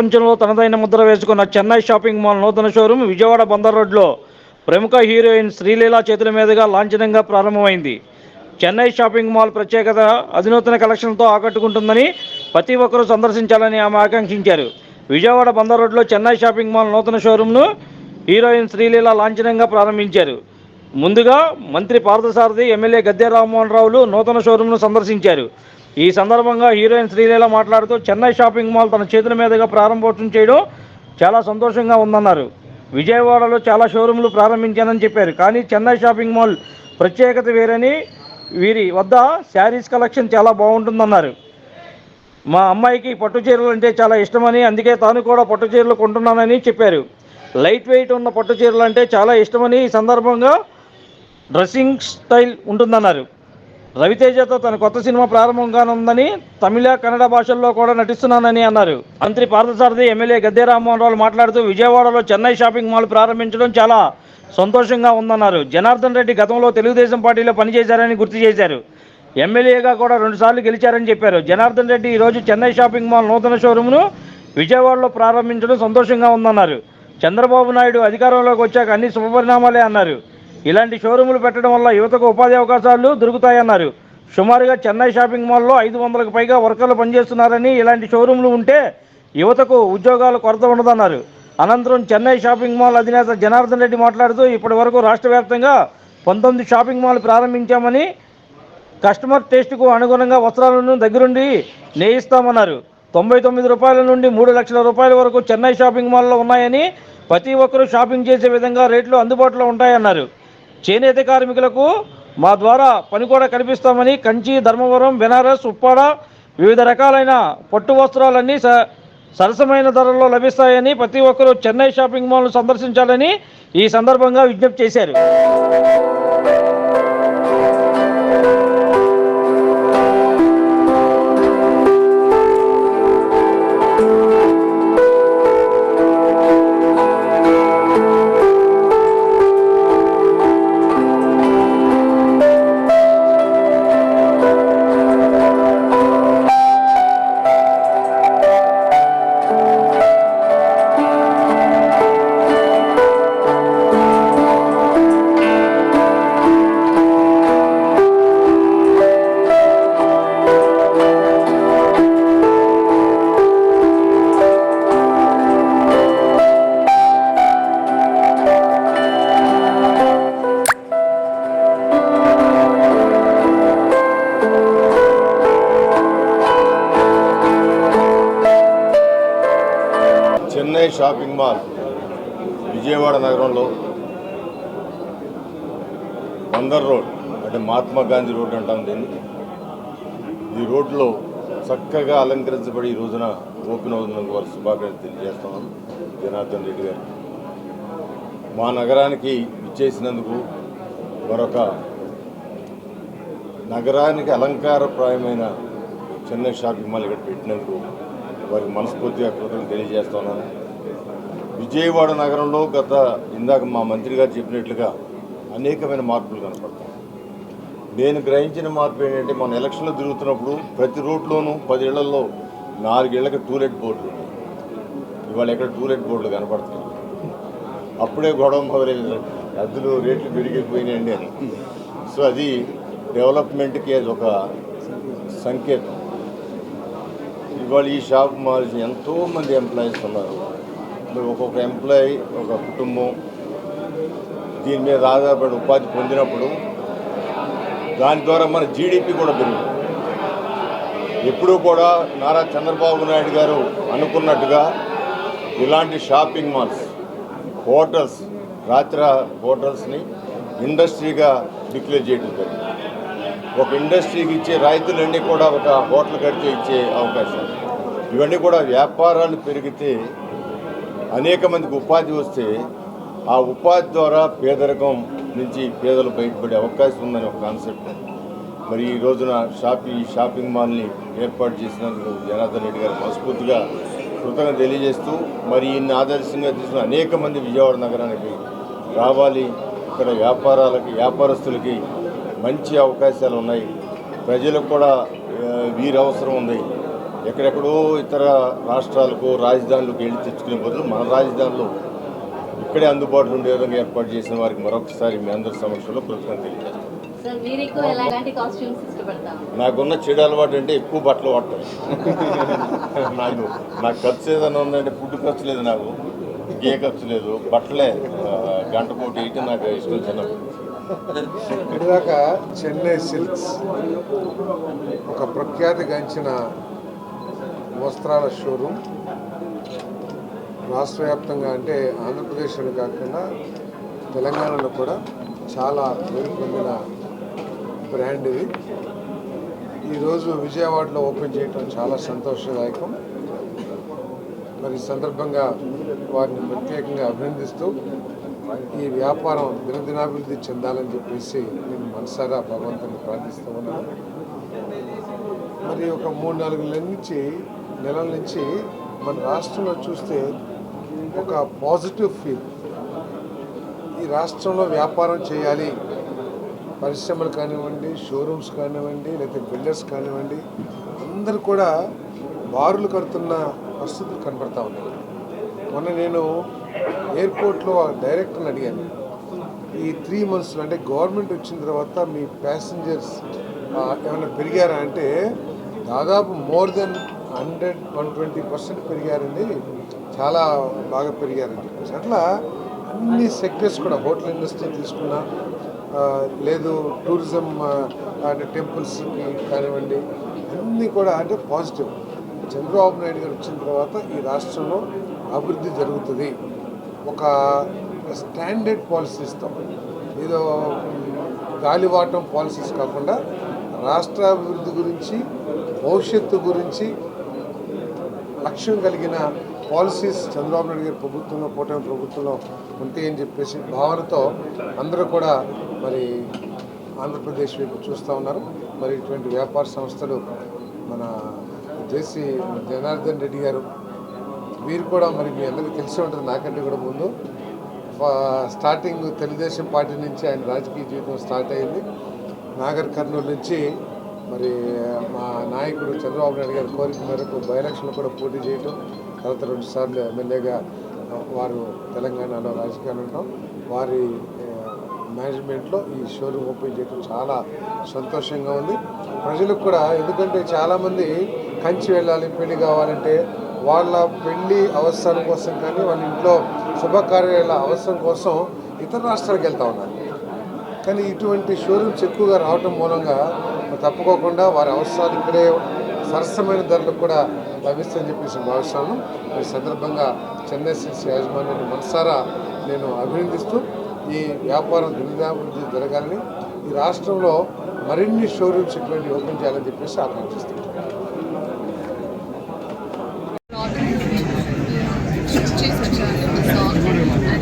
ప్రపంచంలో తనదైన ముద్ర వేసుకున్న చెన్నై షాపింగ్ మాల్ నూతన షోరూమ్ విజయవాడ బందర్ రోడ్లో ప్రముఖ హీరోయిన్ శ్రీలీల చేతుల మీదుగా లాంఛనంగా ప్రారంభమైంది. చెన్నై షాపింగ్ మాల్ ప్రత్యేకత అధునూతన కలెక్షన్తో ఆకట్టుకుంటుందని ప్రతి ఒక్కరూ సందర్శించాలని ఆమె ఆకాంక్షించారు. విజయవాడ బందర్ రోడ్లో చెన్నై షాపింగ్ మాల్ నూతన షోరూమ్ను హీరోయిన్ శ్రీలీల లాంఛనంగా ప్రారంభించారు. ముందుగా మంత్రి పార్థసారథి ఎమ్మెల్యే గద్దె రామ్మోహన్ రావులు నూతన షోరూమ్ను సందర్శించారు. ఈ సందర్భంగా హీరోయిన్ శ్రీలీల మాట్లాడుతూ చెన్నై షాపింగ్ మాల్ తన చేతుల మీదుగా ప్రారంభోత్సవం చేయడం చాలా సంతోషంగా ఉందన్నారు. విజయవాడలో చాలా షోరూంలు ప్రారంభించానని చెప్పారు. కానీ చెన్నై షాపింగ్ మాల్ ప్రత్యేకత వేరని వీరి వద్ద శారీస్ కలెక్షన్ చాలా బాగుంటుందన్నారు. మా అమ్మాయికి పట్టు చీరలు అంటే చాలా ఇష్టమని అందుకే తాను కూడా పట్టు చీరలు కొంటున్నానని చెప్పారు. లైట్ వెయిట్ ఉన్న పట్టు చీరలు అంటే చాలా ఇష్టమని ఈ సందర్భంగా డ్రెస్సింగ్ స్టైల్ ఉంటుందన్నారు. రవితేజతో తన కొత్త సినిమా ప్రారంభం కానుందని తమిళ కన్నడ భాషల్లో కూడా నటిస్తున్నానని అన్నారు. మంత్రి పార్థసారథి ఎమ్మెల్యే గద్దె రామ్మోహన్ రావు మాట్లాడుతూ విజయవాడలో చెన్నై షాపింగ్ మాల్ ప్రారంభించడం చాలా సంతోషంగా ఉందన్నారు. జనార్దన్ రెడ్డి గతంలో తెలుగుదేశం పార్టీలో పనిచేశారని గుర్తు చేశారు. ఎమ్మెల్యేగా కూడా రెండుసార్లు గెలిచారని చెప్పారు. జనార్దన్ రెడ్డి ఈరోజు చెన్నై షాపింగ్ మాల్ నూతన షోరూమ్ను విజయవాడలో ప్రారంభించడం సంతోషంగా ఉందన్నారు. చంద్రబాబు నాయుడు అధికారంలోకి వచ్చాక అన్ని శుభపరిణామాలే అన్నారు. ఇలాంటి షోరూములు పెట్టడం వల్ల యువతకు ఉపాధి అవకాశాలు దొరుకుతాయన్నారు. సుమారుగా చెన్నై షాపింగ్ మాల్లో ఐదు వందలకు పైగా వర్కర్లు పనిచేస్తున్నారని ఇలాంటి షోరూంలు ఉంటే యువతకు ఉద్యోగాలు కొరత ఉండదన్నారు. అనంతరం చెన్నై షాపింగ్ మాల్ అధినేత జనార్దన్ రెడ్డి మాట్లాడుతూ ఇప్పటి వరకు రాష్ట్ర వ్యాప్తంగా పంతొమ్మిది షాపింగ్ మాల్ ప్రారంభించామని కస్టమర్ టేస్ట్కు అనుగుణంగా వస్త్రాలను దగ్గరుండి నేయిస్తామన్నారు. తొంభై తొమ్మిది రూపాయల నుండి మూడు లక్షల రూపాయల వరకు చెన్నై షాపింగ్ మాల్లో ఉన్నాయని ప్రతి ఒక్కరూ షాపింగ్ చేసే విధంగా రేట్లు అందుబాటులో ఉంటాయన్నారు. చేనేత కార్మికులకు మా ద్వారా పని కూడా కల్పిస్తామని కంచి ధర్మవరం బెనారస్ ఉప్పాడ వివిధ రకాలైన పట్టు వస్త్రాలన్నీ స సరసమైన ధరల్లో లభిస్తాయని ప్రతి ఒక్కరూ చెన్నై షాపింగ్ మాల్ను సందర్శించాలని ఈ సందర్భంగా విజ్ఞప్తి చేశారు. షాపింగ్ మాల్ విజయవాడ నగరంలో బందర్ రోడ్ అంటే మహాత్మా గాంధీ రోడ్ అంటాం దీన్ని. ఈ రోడ్లో చక్కగా అలంకరించబడి ఈ రోజున ఓపెన్ అవుతున్నందుకు వారు శుభాకాంక్షలు తెలియజేస్తున్నాం. జనార్దన్ రెడ్డి గారు. మా నగరానికి ఇచ్చేసినందుకు మరొక నగరానికి అలంకారప్రాయమైన చెన్నై షాపింగ్ మాల్ ఇక్కడ పెట్టినందుకు వారికి మనస్ఫూర్తిగా కృతజ్ఞతలు తెలియజేస్తున్నాను. విజయవాడ నగరంలో గత ఇందాక మా మంత్రి గారు చెప్పినట్లుగా అనేకమైన మార్పులు కనపడతాయి. నేను గ్రహించిన మార్పు ఏంటంటే మన ఎలక్షన్లో తిరుగుతున్నప్పుడు ప్రతి రోడ్లోనూ పదేళ్ళలో ఇళ్ళలో నాలుగేళ్ళకి టూలెట్ బోర్డులు ఇవాళ ఎక్కడ టూలెట్ బోర్డులు కనపడుతున్నాయి అప్పుడే గొడవ మొదలైంది. అద్దులు రేట్లు పెరిగిపోయినాయండి అని సో అది డెవలప్మెంట్కి అది ఒక సంకేతం. ఇవాళ ఈ షాప్ మార్చి ఎంతోమంది ఎంప్లాయీస్ ఉన్నారు. మరి ఒక్కొక్క ఎంప్లాయీ ఒక కుటుంబం దీని మీద ఆధారపడి ఉపాధి పొందినప్పుడు దాని ద్వారా మన జీడిపి కూడా పెరుగుతుంది. ఎప్పుడూ కూడా నారా చంద్రబాబు నాయుడు గారు అనుకున్నట్టుగా ఇలాంటి షాపింగ్ మాల్స్ హోటల్స్ రాత్రి హోటల్స్ని ఇండస్ట్రీగా డిక్లేర్ చేయడం జరిగింది. ఒక ఇండస్ట్రీకి ఇచ్చే రైతులన్నీ కూడా ఒక హోటల్ కడితే ఇచ్చే అవకాశం ఇవన్నీ కూడా వ్యాపారాలు పెరిగితే అనేక మందికి ఉపాధి వస్తే ఆ ఉపాధి ద్వారా పేదరికం నుంచి పేదలు బయటపడే అవకాశం ఉందని ఒక కాన్సెప్ట్. మరి ఈ రోజున షాపింగ్ షాపింగ్ మాల్ని ఏర్పాటు చేసినందుకు జనార్దన్ రెడ్డి గారు మనస్ఫూర్తిగా కృతజ్ఞత తెలియజేస్తూ మరి ఈయన్ని ఆదర్శంగా తీసుకున్న అనేక మంది విజయవాడ నగరానికి రావాలి. ఇక్కడ వ్యాపారాలకి వ్యాపారస్తులకి మంచి అవకాశాలు ఉన్నాయి. ప్రజలకు కూడా వీరవసరం ఉంది. ఎక్కడెక్కడో ఇతర రాష్ట్రాలకు రాజధానులకు వెళ్ళి తెచ్చుకునే బదులు మన రాజధానిలో ఇక్కడే అందుబాటులో ఉండే విధంగా ఏర్పాటు చేసిన వారికి మరొకసారి మీ అందరి సమక్షంలో కృతజ్ఞతలు తెలియజేస్తాను. నాకున్న చెడు అలవాటు అంటే ఎక్కువ బట్టలు వాడటం నాకు నాకు ఖర్చు ఏదైనా ఉందంటే ఫుడ్ ఖర్చు లేదు నాకు. ఏ ఖర్చు లేదు. బట్టలే గంట కోటి వేయటం నాకు ఇష్టం చిన్నప్పుడు చెన్నై సిల్క్స్ ఒక ప్రఖ్యాతిగాంచిన వస్త్రాల షోరూమ్ రాష్ట్ర వ్యాప్తంగా అంటే ఆంధ్రప్రదేశ్లో కాకుండా తెలంగాణలో కూడా చాలా పేరు పొందిన బ్రాండ్ ఇది. ఈరోజు విజయవాడలో ఓపెన్ చేయటం చాలా సంతోషదాయకం. మరి సందర్భంగా వారిని ప్రత్యేకంగా అభినందిస్తూ ఈ వ్యాపారం దినదినాభివృద్ధి చెందాలని చెప్పేసి నేను మనసారా భగవంతుని ప్రార్థిస్తూ ఉన్నాను. మరి ఒక మూడు నాలుగు నెలల నుంచి నెలల నుంచి మన రాష్ట్రంలో చూస్తే ఒక పాజిటివ్ ఫీల్ ఈ రాష్ట్రంలో వ్యాపారం చేయాలి. పరిశ్రమలు కానివ్వండి షోరూమ్స్ కానివ్వండి లేకపోతే బిల్డర్స్ కానివ్వండి అందరూ కూడా బారులు కడుతున్న పరిస్థితులు కనబడతా ఉన్నాయి. మొన్న నేను ఎయిర్పోర్ట్లో డైరెక్టర్ని అడిగాను. ఈ త్రీ మంత్స్ అంటే గవర్నమెంట్ వచ్చిన తర్వాత మీ ప్యాసింజర్స్ ఏమైనా పెరిగారా అంటే దాదాపు more than hundred one twenty percent పెరిగారండి చాలా బాగా పెరిగారని చెప్పేసి. అట్లా అన్ని సెక్టర్స్ కూడా హోటల్ ఇండస్ట్రీ తీసుకున్నా లేదు టూరిజం అంటే టెంపుల్స్కి కానివ్వండి అన్నీ కూడా అంటే పాజిటివ్. చంద్రబాబు నాయుడు గారు వచ్చిన తర్వాత ఈ రాష్ట్రంలో అభివృద్ధి జరుగుతుంది. ఒక స్టాండర్డ్ పాలసీ ఇస్తాం ఏదో గాలివాటం పాలసీస్ కాకుండా రాష్ట్ర అభివృద్ధి గురించి భవిష్యత్తు గురించి లక్ష్యం కలిగిన పాలసీస్ చంద్రబాబు నాయుడు గారి ప్రభుత్వంలో కూటమి ప్రభుత్వంలో ఉంటాయని చెప్పేసి భావనతో అందరూ కూడా మరి ఆంధ్రప్రదేశ్ వైపు చూస్తూ ఉన్నారు. మరి ఇటువంటి వ్యాపార సంస్థలు మన జేసీ జనార్దన్ రెడ్డి గారు వీరు కూడా మరి మీ అందరికీ తెలిసి ఉంటుంది. నాకంటే కూడా ముందు ఫ- స్టార్టింగ్ తెలుగుదేశం పార్టీ నుంచి ఆయన రాజకీయ జీవితం స్టార్ట్ అయింది. నాగర్ కర్నూలు నుంచి మరి మా నాయకుడు చంద్రబాబు నాయుడు గారి కోరిక మేరకు బైలక్షన్లు కూడా పోటీ చేయటం తర్వాత రెండు సార్లు ఎమ్మెల్యేగా వారు తెలంగాణలో రాజకీయాలు ఉండటం వారి మేనేజ్మెంట్లో ఈ షోరూమ్ ఓపెన్ చేయడం చాలా సంతోషంగా ఉంది. ప్రజలకు కూడా ఎందుకంటే చాలామంది కంచి వెళ్ళాలి పెళ్ళి కావాలంటే వాళ్ళ పెళ్ళి అవసరం కోసం కానీ వాళ్ళ ఇంట్లో శుభకార్యాల అవసరం కోసం ఇతర రాష్ట్రాలకు వెళ్తూ ఉన్నారు. కానీ ఇటువంటి షోరూమ్స్ ఎక్కువగా రావటం మూలంగా తప్పుకోకుండా వారి అవసరాలు ఇక్కడే సరసమైన ధరలకు కూడా లభిస్తుందని చెప్పేసి భావిస్తాను ఈ సందర్భంగా చెన్నై సిల్స్ యాజమాన్యాన్ని మనసారా నేను అభినందిస్తూ ఈ వ్యాపారం దురిదాభివృద్ధి జరగాలని ఈ రాష్ట్రంలో మరిన్ని షోరూమ్స్ ఇటువంటి ఓపెన్ చేయాలని చెప్పేసి ఆకాంక్షిస్తున్నాను.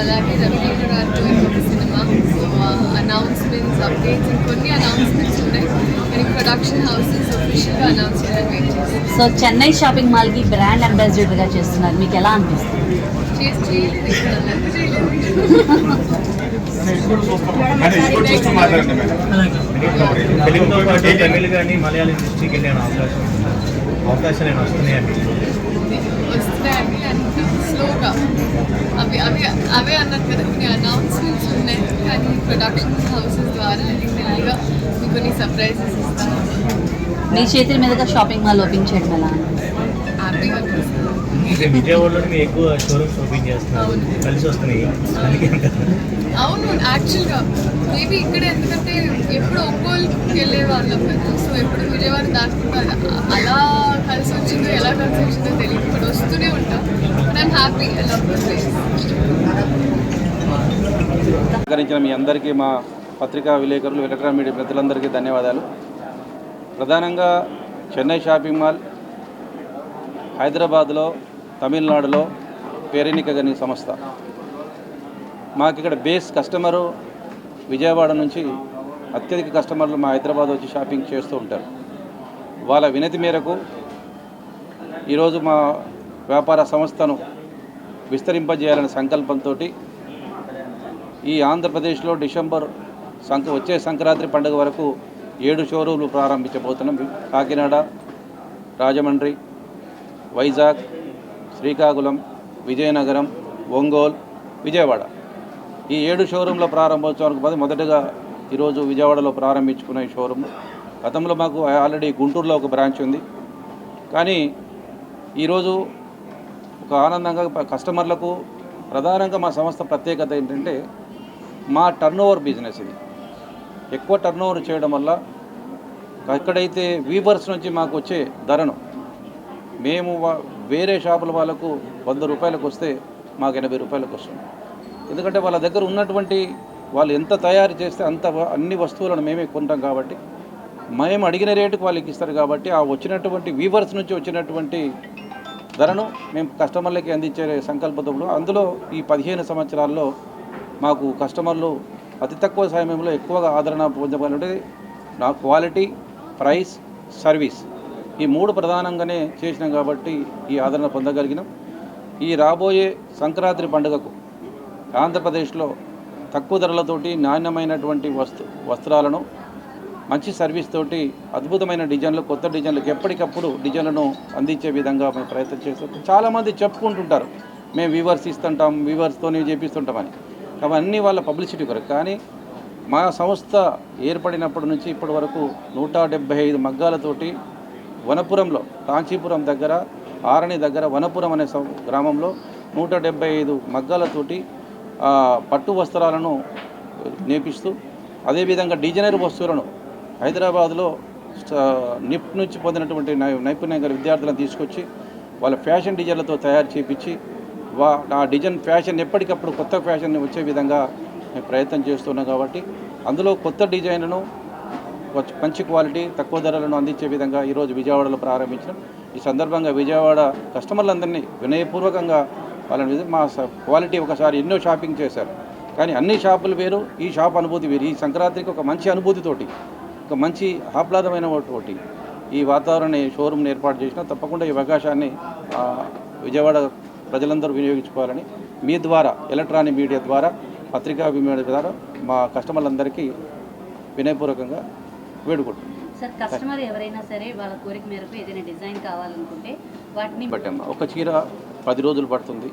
అలాగే రవితేజ గారితో సినిమా సో అనౌన్స్మెంట్స్ అప్డేట్స్ కొన్ని అనౌన్స్మెంట్స్ ఉన్నాయి production houses announce so Chennai shopping మాల్కి బ్రాండ్ అంబాసిడర్గా చేస్తున్నారు. మీకు ఎలా అనిపిస్తుంది? కానీ మలయాళం వెళ్ళిన అవకాశం. అవకాశాలు వస్తున్నాయండి వస్తున్నాయండి అండ్ స్లోగా అవి అవి అవే అన్నారు కదా కొన్ని అనౌన్స్మెంట్స్ ఉన్నాయి కానీ ప్రొడక్షన్ హౌసెస్ ద్వారా మీకు కొన్ని సర్ప్రైజెస్ ఇస్తాను మీ చేతుల మీదుగా షాపింగ్ మాల్ ఓపెన్ చేయడం ఎలా? హ్యాపీగా అనిపిస్తుంది ఇంకా విజయవాడలో మీరు ఎక్కువ షోరూమ్స్ ఓపెన్ చేస్తున్నారు. అవును. కలిసి వస్తున్నాయి. అందుకే అంటారు. అవును యాక్చువల్గా మేబీ ఇక్కడ ఎందుకంటే ఎప్పుడు ఒంగోలుకి వెళ్ళే వాళ్ళం కదా సో ఎప్పుడు విజయవాడ దాటుకుంటా అలా వచ్చిందో ఎలా కలిసి వచ్చిందో తెలియదు. ఇప్పుడు వస్తూనే ఉంటాం. ఐమ్ హ్యాపీ ఎలా సహకరించిన మీ అందరికీ మా పత్రికా విలేకరులు ఎలక్ట్రానిక్ మీడియా ప్రజలందరికీ ధన్యవాదాలు. ప్రధానంగా చెన్నై షాపింగ్ మాల్ హైదరాబాద్లో తమిళనాడులో పేరెన్నికగని సంస్థ. మాకు ఇక్కడ బేస్ కస్టమరు విజయవాడ నుంచి అత్యధిక కస్టమర్లు మా హైదరాబాద్ వచ్చి షాపింగ్ చేస్తూ ఉంటారు. వాళ్ళ వినతి మేరకు ఈరోజు మా వ్యాపార సంస్థను విస్తరింపజేయాలనే సంకల్పంతో ఈ ఆంధ్రప్రదేశ్లో డిసెంబర్ సంక వచ్చే సంక్రాంతి పండుగ వరకు ఏడు షోరూమ్లు ప్రారంభించబోతున్నాం. కాకినాడ రాజమండ్రి వైజాగ్ శ్రీకాకుళం విజయనగరం ఒంగోలు విజయవాడ. ఈ ఏడు షోరూంల ప్రారంభోత్సవానికి మొదటగా ఈరోజు విజయవాడలో ప్రారంభించుకున్న ఈ షోరూమ్. గతంలో మాకు ఆల్రెడీ గుంటూరులో ఒక బ్రాంచ్ ఉంది. కానీ ఈరోజు ఒక ఆనందంగా కస్టమర్లకు ప్రధానంగా మా సంస్థ ప్రత్యేకత ఏంటంటే మా టర్న్ ఓవర్ బిజినెస్ ఇది. ఎక్కువ టర్న్ ఓవర్ చేయడం వల్ల ఎక్కడైతే వీవర్స్ నుంచి మాకు వచ్చే ధరను మేము వా- వేరే షాపుల వాళ్ళకు వంద రూపాయలకు వస్తే మాకు ఎనభై రూపాయలకు వస్తుంది. ఎందుకంటే వాళ్ళ దగ్గర ఉన్నటువంటి వాళ్ళు ఎంత తయారు చేస్తే అంత అన్ని వస్తువులను మేమే కొంటాం కాబట్టి మేము అడిగిన రేటుకు వాళ్ళకి ఇస్తారు కాబట్టి ఆ వచ్చినటువంటి వీవర్స్ నుంచి వచ్చినటువంటి ధరను మేము కస్టమర్లకి అందించే సంకల్పంలో అందులో ఈ పదిహేను సంవత్సరాల్లో మాకు కస్టమర్లు అతి తక్కువ సమయంలో ఎక్కువగా ఆదరణ పొందబడి నా క్వాలిటీ ప్రైస్ సర్వీస్ ఈ మూడు ప్రధానంగానే చేసినాం కాబట్టి ఈ ఆదరణ పొందగలిగినాం. ఈ రాబోయే సంక్రాంతి పండుగకు ఆంధ్రప్రదేశ్లో తక్కువ ధరలతోటి నాణ్యమైనటువంటి వస్తు వస్త్రాలను మంచి సర్వీస్ తోటి అద్భుతమైన డిజైన్లు కొత్త డిజైన్లకు ఎప్పటికప్పుడు డిజైన్లను అందించే విధంగా మేము ప్రయత్నం చేస్తాం చాలామంది చెప్పుకుంటుంటారు. మేము వీవర్స్ ఇస్తుంటాం వీవర్స్తోనే చేపిస్తుంటామని. అవన్నీ వాళ్ళ పబ్లిసిటీ కొరకు. కానీ మా సంస్థ ఏర్పడినప్పటి నుంచి ఇప్పటి వరకు నూట డెబ్బై ఐదు మగ్గాలతోటి వనపురంలో కాంచీపురం దగ్గర ఆరణి దగ్గర వనపురం అనే గ్రామంలో నూట డెబ్బై ఐదు మగ్గాలతోటి పట్టు వస్త్రాలను నేపిస్తూ అదేవిధంగా డిజైనర్ వస్తువులను హైదరాబాద్లో స- నిప్ నుంచి పొందినటువంటి నై- నైపుణ్యం గల విద్యార్థులను తీసుకొచ్చి వాళ్ళ ఫ్యాషన్ డిజైన్లతో తయారు చేపించి వా ఆ డిజైన్ ఫ్యాషన్ ఎప్పటికప్పుడు కొత్త ఫ్యాషన్ వచ్చే విధంగా మేము ప్రయత్నం చేస్తున్నాం కాబట్టి అందులో కొత్త డిజైన్లను మంచి క్వాలిటీ తక్కువ ధరలను అందించే విధంగా ఈరోజు విజయవాడలో ప్రారంభించడం ఈ సందర్భంగా విజయవాడ కస్టమర్లందరినీ వినయపూర్వకంగా వాళ్ళని మా స- క్వాలిటీ ఒకసారి ఎన్నో షాపింగ్ చేశారు. కానీ అన్ని షాపులు వేరు ఈ షాప్ అనుభూతి వేరు. ఈ సంక్రాంతికి ఒక మంచి అనుభూతితోటి ఒక మంచి ఆహ్లాదమైన ఒకటి ఈ వాతావరణ షోరూమ్ని ఏర్పాటు చేసిన తప్పకుండా ఈ అవకాశాన్ని విజయవాడ ప్రజలందరూ వినియోగించుకోవాలని మీ ద్వారా ఎలక్ట్రానిక్ మీడియా ద్వారా పత్రికా మీడియా ద్వారా మా కస్టమర్లందరికీ వినయపూర్వకంగా వేడుకుంటున్నాం. సార్ కస్టమర్ ఎవరైనా సరే వాళ్ళ కోరిక మేరకు ఏదైనా డిజైన్ కావాలనుకుంటే వాటిని బట్టమ్మ ఒక చీర పది రోజులు పడుతుంది.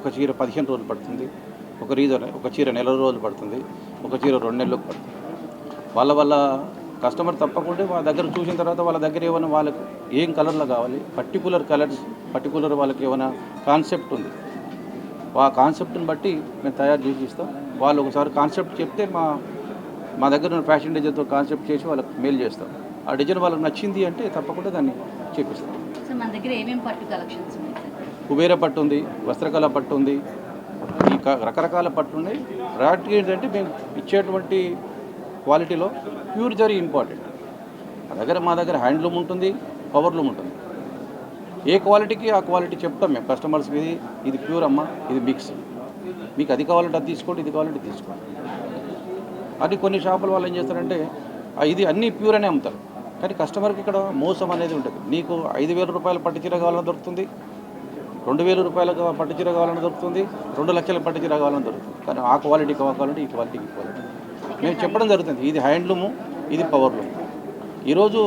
ఒక చీర పదిహేను రోజులు పడుతుంది. ఒక రీజన్ ఒక చీర నెల రోజులు పడుతుంది. ఒక చీర రెండు నెలలకు పడుతుంది. వాళ్ళ వాళ్ళ కస్టమర్ తప్పకుండా వాళ్ళ దగ్గర చూసిన తర్వాత వాళ్ళ దగ్గర ఏమైనా వాళ్ళకు ఏం కలర్లో కావాలి? పర్టికులర్ కలర్స్ పర్టికులర్ వాళ్ళకి ఏమైనా కాన్సెప్ట్ ఉంది. ఆ కాన్సెప్ట్ని బట్టి మేము తయారు చేసి ఇస్తాం. వాళ్ళు ఒకసారి కాన్సెప్ట్ చెప్తే మా మా దగ్గర ఉన్న ఫ్యాషన్ డిజైన్తో కాన్సెప్ట్ చేసి వాళ్ళకి మెయిల్ చేస్తాం. ఆ డిజైన్ వాళ్ళకి నచ్చింది అంటే తప్పకుండా దాన్ని చేపిస్తాం. కుబేర పట్టు ఉంది వస్త్రకళ పట్టు ఉంది ఈ క- రకరకాల పట్టు ఉన్నాయి. వాటికి ఏంటంటే మేము ఇచ్చేటువంటి క్వాలిటీలో ప్యూర్ జరీ ఇంపార్టెంట్. మా దగ్గర మా దగ్గర హ్యాండ్లూమ్ ఉంటుంది పవర్లూమ్ ఉంటుంది. ఏ క్వాలిటీకి ఆ క్వాలిటీ చెప్తాం మేము. కస్టమర్స్కి ఇది ఇది ప్యూర్ అమ్మ ఇది మిక్స్. మీకు అది కావాలంటే అది తీసుకోండి ఇది కావాలంటే తీసుకోండి. అది కొన్ని షాపుల వాళ్ళు ఏం చేస్తారంటే ఇది అన్నీ ప్యూర్ అనే అమ్ముతారు. కానీ కస్టమర్కి ఇక్కడ మోసం అనేది ఉంటుంది. నీకు ఐదు వేల రూపాయల పట్టు చీర కావాలని దొరుకుతుంది. రెండు వేల రూపాయలకు పట్టు చీర కావాలని దొరుకుతుంది. రెండు లక్షల పట్టు చీర కావాలని దొరుకుతుంది. కానీ ఆ క్వాలిటీ కావాలంటే ఈ క్వాలిటీకి క్వాలిటీ. మేము చెప్పడం జరుగుతుంది. ఇది హ్యాండ్లూము ఇది పవర్లూమ్. ఈరోజు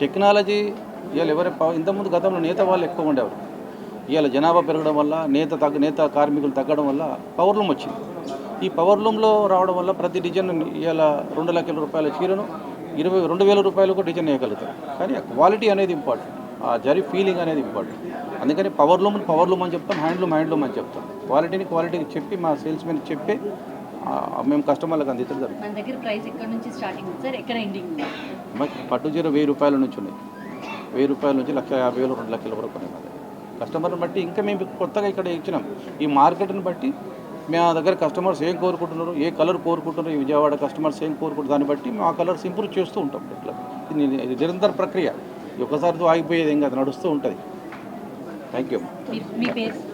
టెక్నాలజీ ఇవాళ ఎవరి ఇంతకుముందు గతంలో నేత వాళ్ళు ఎక్కువ ఉండేవారు. ఇవాళ జనాభా పెరగడం వల్ల నేత తగ్గ నేత కార్మికులు తగ్గడం వల్ల పవర్లూమ్ వచ్చింది. ఈ పవర్లూమ్లో రావడం వల్ల ప్రతి డిజైన్ ఇవాళ రెండు లక్షల రూపాయల చీరను ఇరవై రెండు వేల రూపాయలకు డిజైన్ వేయగలుగుతారు. కానీ క్వాలిటీ అనేది ఇంపార్టెంట్. ఆ జరి ఫీలింగ్ అనేది ఇంపార్టెంట్. అందుకని పవర్లూమ్ పవర్లూమ్ అని చెప్తాం హ్యాండ్లూమ్ హ్యాండ్లూమ్ అని చెప్తాం. క్వాలిటీని క్వాలిటీకి చెప్పి మా సేల్స్మెన్ చెప్పి మేము కస్టమర్లకు అందించడం జరుగుతుంది. మన దగ్గర ప్రైస్ ఎక్కడ నుంచి స్టార్టింగ్ ఉంది? సార్ ఎక్కడ ఎండింగ్ ఉంది? మాకు పట్టు చీర వెయ్యి రూపాయల నుంచి ఉన్నాయి. వెయ్యి రూపాయల నుంచి లక్ష యాభై వేలు రెండు లక్షల వరకు ఉన్నాయి మా దగ్గర. కస్టమర్ని బట్టి ఇంకా మేము కొత్తగా ఇక్కడ ఇచ్చినాం. ఈ మార్కెట్ని బట్టి మా దగ్గర కస్టమర్స్ ఏం కోరుకుంటున్నారు ఏ కలర్ కోరుకుంటున్నారు ఈ విజయవాడ కస్టమర్స్ ఏం కోరుకుంటారు దాన్ని బట్టి మేము ఆ కలర్స్ ఇంప్రూవ్ చేస్తూ ఉంటాం. ఇట్లా ఇది నిరంతర ప్రక్రియ. ఒకసారితో ఆగిపోయేది ఏం కాదు నడుస్తూ ఉంటుంది. థ్యాంక్ యూ మీ- మీ పేరు?